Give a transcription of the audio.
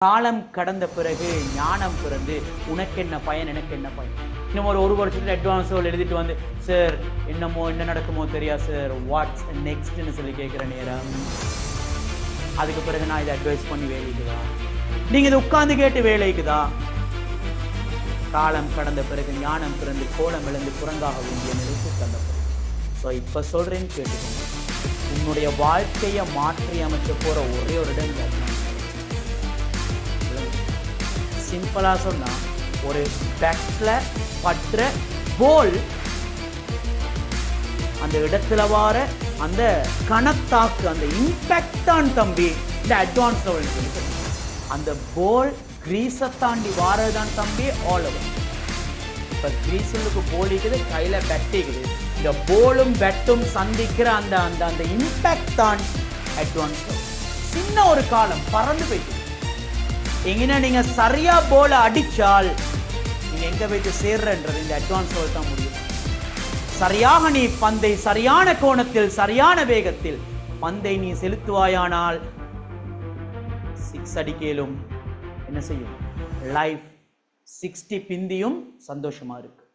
காலம் கடந்த பிறகு ஞானம் பிறந்து உனக்கு என்ன பயன் எனக்கு என்ன பயன்? இன்னும் ஒரு ஒரு வருஷத்துல அட்வான்ஸ் எழுதிட்டு வந்து சார் என்னமோ என்ன நடக்குமோ தெரியாது சார் வாட்ஸ் நெக்ஸ்ட்னு சொல்லி கேட்குற நேரம். அதுக்கு பிறகு நான் இதை அட்வைஸ் பண்ணி வேலைக்குதா நீங்க இதை உட்கார்ந்து கேட்டு வேலைக்குதா காலம் கடந்த பிறகு ஞானம் பிறந்து கோலம் இழந்து குரங்காக வேண்டிய நிலைக்கு தள்ளப்படும் ஸோ இப்போ சொல்றேன்னு கேட்டுக்கோங்க. உன்னுடைய வாழ்க்கையை மாற்றி அமைக்க போற ஒரே சிம்பிளாக சொன்னால் ஒரு பேட்ல பற்ற போல் அந்த இடத்துல வார அந்த கணத்தாக்கு அந்த இம்பேக்ட் தான் தம்பி. இந்த அட்வான்ஸ் லெவல் சொல்லி அந்த போல் கிரீஸை தாண்டி வாரதான் தம்பி ஆல் ஓவர் இப்ப கிரீசலுக்கு போல் இருக்குது கையில பெட்டிக்குது இந்த போலும் பெட்டும் சந்திக்கிற அந்த அந்த அந்த இம்பேக்ட் தான் அட்வான்ஸ் சின்ன ஒரு காலம் பறந்து போயிட்டு. எங்கன்னா நீங்க சரியா போல அடித்தால் நீங்கள் எங்க போயிட்டு சேர்றன்றது இந்த அட்வான்ஸ் தான் முடியும். சரியாக நீ பந்தை சரியான கோணத்தில் சரியான வேகத்தில் பந்தை நீ செலுத்துவாயானால் சிக்ஸ் அடிக்கலும் என்ன செய்யும்? லைஃப் சிக்ஸ்டி பிந்தியும் சந்தோஷமாக இருக்குது